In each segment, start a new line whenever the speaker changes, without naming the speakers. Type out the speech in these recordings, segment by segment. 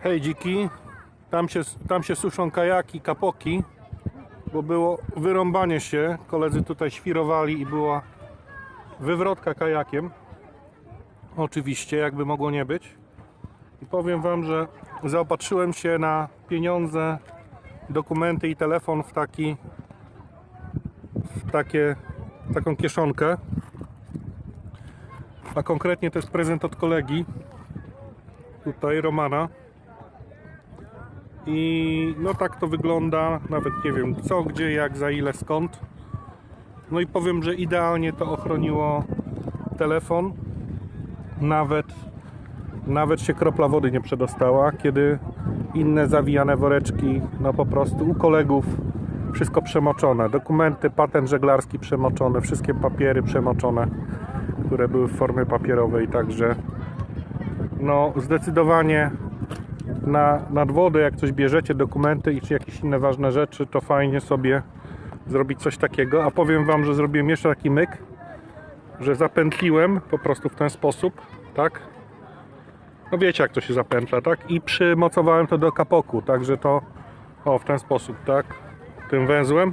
Hej dziki, tam się, tam się suszą kajaki, kapoki, bo było wyrąbanie się. Koledzy tutaj świrowali i była wywrotka kajakiem. Oczywiście, jakby mogło nie być. I powiem Wam, że zaopatrzyłem się na pieniądze, dokumenty i telefon w taki w takie, taką kieszonkę. A konkretnie to jest prezent od kolegi, tutaj Romana. I no tak to wygląda, nawet nie wiem co, gdzie, jak, za ile, skąd. No i powiem, że idealnie to ochroniło telefon. Nawet, nawet się kropla wody nie przedostała, kiedy inne zawijane woreczki, no po prostu u kolegów wszystko przemoczone. Dokumenty, patent żeglarski przemoczone, wszystkie papiery przemoczone, które były w formie papierowej, także no zdecydowanie na, nad wodę, jak coś bierzecie, dokumenty i czy jakieś inne ważne rzeczy, to fajnie sobie zrobić coś takiego. A powiem Wam, że zrobiłem jeszcze taki myk, że zapętliłem po prostu w ten sposób, tak? No wiecie jak to się zapętla, tak? I przymocowałem to do kapoku, także to o w ten sposób, tak? Tym węzłem.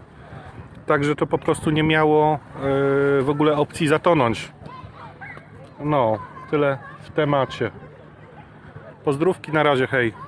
Także to po prostu nie miało yy, w ogóle opcji zatonąć. No, tyle w temacie. Pozdrówki na razie, hej.